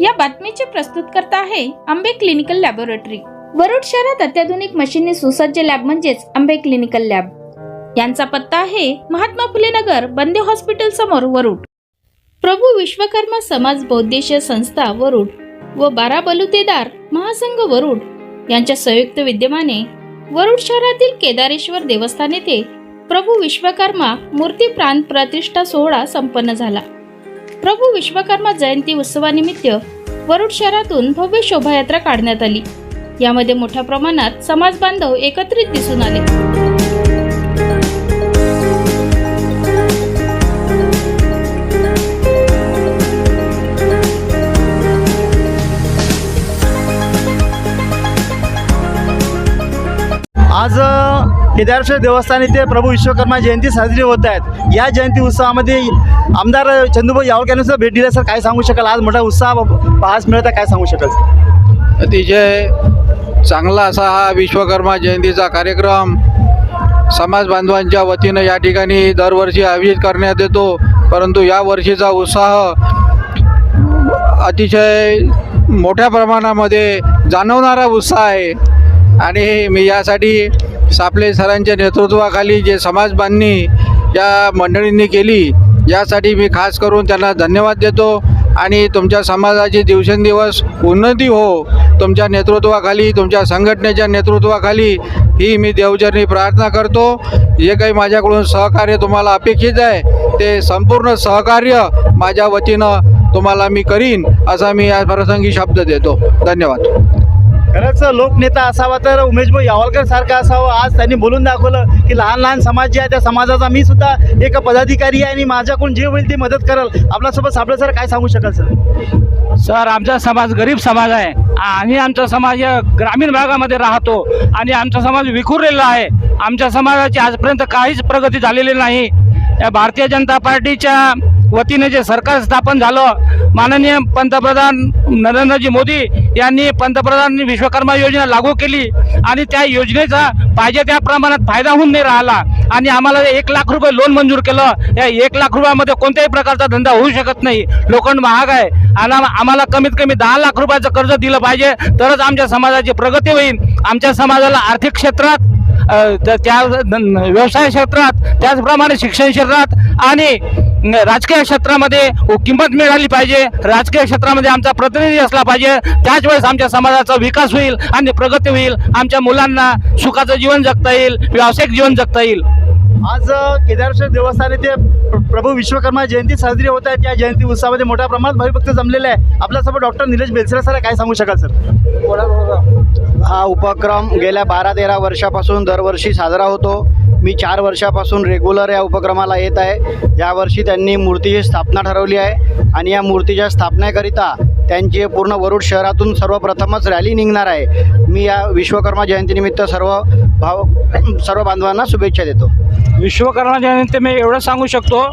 या बातमीचे प्रस्तुतकर्ता आहे आंबे क्लिनिकल लॅबोरेटरी. वरुड शहरात अत्याधुनिक मशीनने सुसज्ज लॅब म्हणजेच आंबे क्लिनिकल लॅब. यांचा पत्ता आहे महात्मा फुले नगर बंदे हॉस्पिटल समोर वरुड. प्रभू विश्वकर्मा समाज बौद्धिश संस्था वरुड व बारा बलुतेदार महासंघ वरुड यांच्या संयुक्त विद्यमाने वरुड शहरातील केदारेश्वर देवस्थान येथे प्रभू विश्वकर्मा मूर्ती प्राण प्रतिष्ठा सोहळा संपन्न झाला. प्रभू विश्वकर्मा जयंती उत्सवानिमित्त वरुड शहरातून भव्य शोभायात्रा काढण्यात आली. यामध्ये मोठ्या प्रमाणात समाज बांधव एकत्रित दिसून आले. आज केदारेश्वर देवस्थान इथे प्रभू विश्वकर्मा जयंती साजरी होत आहेत. या जयंती उत्सवामध्ये आमदार चंदूभाऊ यावळकर यांनी सुद्धा भेट दिली सर काय सांगू शकाल? आज मोठा उत्साह पाहास मिळत आहे. काय सांगू शकाल? अतिशय चांगला असा हा विश्वकर्मा जयंतीचा कार्यक्रम समाज बांधवांच्या वतीनं या ठिकाणी दरवर्षी आयोजित करण्यात येतो. परंतु या वर्षीचा उत्साह अतिशय मोठ्या प्रमाणामध्ये जाणवणारा उत्साह आहे. आणि मी यासाठी सापले सरांच्या नेतृत्वाखाली जे समाज बांधणी या मंडळींनी केली यासाठी मी खास करून त्यांना धन्यवाद देतो. आणि तुमच्या समाजाची दिवसेंदिवस उन्नती हो तुमच्या नेतृत्वाखाली तुमच्या संघटनेच्या नेतृत्वाखाली ही मी देवचरणी प्रार्थना करतो. जे काही माझ्याकडून सहकार्य तुम्हाला अपेक्षित आहे ते संपूर्ण सहकार्य माझ्या वतीनं तुम्हाला मी करीन असा मी या प्रसंगी शब्द देतो. धन्यवाद. खरंच लोकनेता असावा तर उमेशभाऊ यावलकर सारखा असावं. आज त्यांनी बोलून दाखवलं की लहान लहान समाज जे आहे त्या समाजाचा मी सुद्धा एक पदाधिकारी आहे आणि माझ्याकडून जे होईल ते मदत करेल. आपल्यासोबत सापडे सर काय सांगू शकाल सर? सर आमचा समाज गरीब समाज आहे. आणि आमचा समाज या ग्रामीण भागामध्ये राहतो आणि आमचा समाज विखुरलेला आहे. आमच्या समाजाची आजपर्यंत काहीच प्रगती झालेली नाही. या भारतीय जनता पार्टीच्या वतीने जे सरकार स्थापन झालं माननीय पंतप्रधान नरेंद्रजी मोदी यांनी पंतप्रधान विश्वकर्मा योजना लागू केली आणि त्या योजनेचा पाहिजे त्या प्रमाणात फायदा होऊन नाही राहिला. आणि आम्हाला एक लाख रुपये लोन मंजूर केलं. या एक लाख रुपयामध्ये कोणत्याही प्रकारचा धंदा होऊ शकत नाही. लोखंड महाग आहे. आणि आम्हाला कमीत कमी दहा लाख रुपयाचं कर्ज दिलं पाहिजे. तरच आमच्या समाजाची प्रगती होईल. आमच्या समाजाला आर्थिक क्षेत्रात त्या व्यवसाय क्षेत्रात त्याचप्रमाणे शिक्षण क्षेत्रात आणि राजकीय क्षेत्रामध्ये किंमत मिळाली पाहिजे. राजकीय क्षेत्रामध्ये आमचा प्रतिनिधी असला पाहिजे. त्याच वेळेस आमच्या समाजाचा विकास होईल आणि प्रगती होईल. आमच्या मुलांना सुखाचं जीवन जगता येईल व्यावसायिक जीवन जगता येईल. आज केदारेश्वर देवस्थान येथे प्र- प्रभू विश्वकर्मा जयंती साजरी होत आहे त्या जयंती उत्सवामध्ये मोठ्या प्रमाणात भाविभक्त जमलेले आहे. आपल्यासोबत डॉक्टर निलेश बेलसरे सर. काय सांगू शकाल सर? हा उपक्रम गेल्या बारा तेरा वर्षापासून दरवर्षी साजरा होतो. मी चार वर्षापासून रेग्युलर या उपक्रमाला येत आहे. यावर्षी त्यांनी मूर्तीची स्थापना ठरवली आहे आणि या मूर्तीच्या स्थापनेकरिता त्यांची पूर्ण वरुड शहरातून सर्वप्रथमच रॅली निघणार आहे. मी या विश्वकर्मा जयंतीनिमित्त सर्व भाव सर्व बांधवांना शुभेच्छा देतो. विश्वकर्मा जयंती मी एवढं सांगू शकतो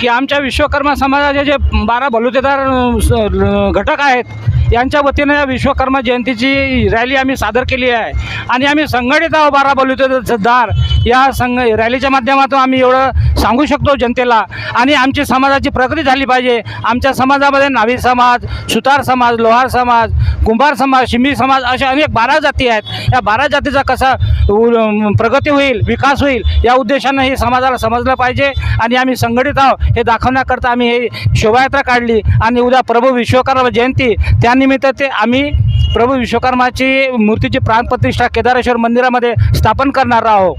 की आमच्या विश्वकर्मा समाजाचे जे बारा बलुतेदार स- घटक आहेत यांच्या वतीनं या विश्वकर्मा जयंतीची रॅली आम्ही सादर केली आहे. आणि आम्ही संघटित आहोत बारा बलुतेदार या संघ रॅलीच्या माध्यमातून आम्ही एवढं सांगू शकतो जनतेला. आणि आमची समाजाची प्रगती झाली पाहिजे. आमच्या समाजामध्ये नावी समाज सुतार समाज लोहार समाज कुंभार समाज शिंबी समाज अशा अनेक बारा जाती आहेत. या बारा जातीचा कसा उ- प्रगती होईल विकास होईल या उद्देशानं हे समाजाला समजलं पाहिजे. आणि आम्ही संघटित आहोत हे दाखवण्याकरता आम्ही हे शोभायात्रा काढली. आणि उद्या प्रभू विश्वकर्मा जयंती त्यानिमित्त ते आम्ही प्रभू विश्वकर्माची मूर्तीची प्राणप्रतिष्ठा केदारेश्वर मंदिरामध्ये स्थापन करणार आहोत.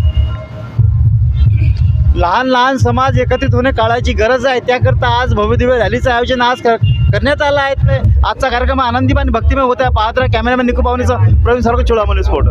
लहान लहान समाज एकत्रित होणे काळाची गरज आहे. त्याकरता आज भव्यदिव्य रॅलीचं आयोजन आज कर- करण्यात आलं आहे. आजचा कार्यक्रम आनंदी आणि भक्तिमय होत आहे. पाहत कॅमेरामॅन निकू प्रवीण सारखं चोळामणी स्फोट.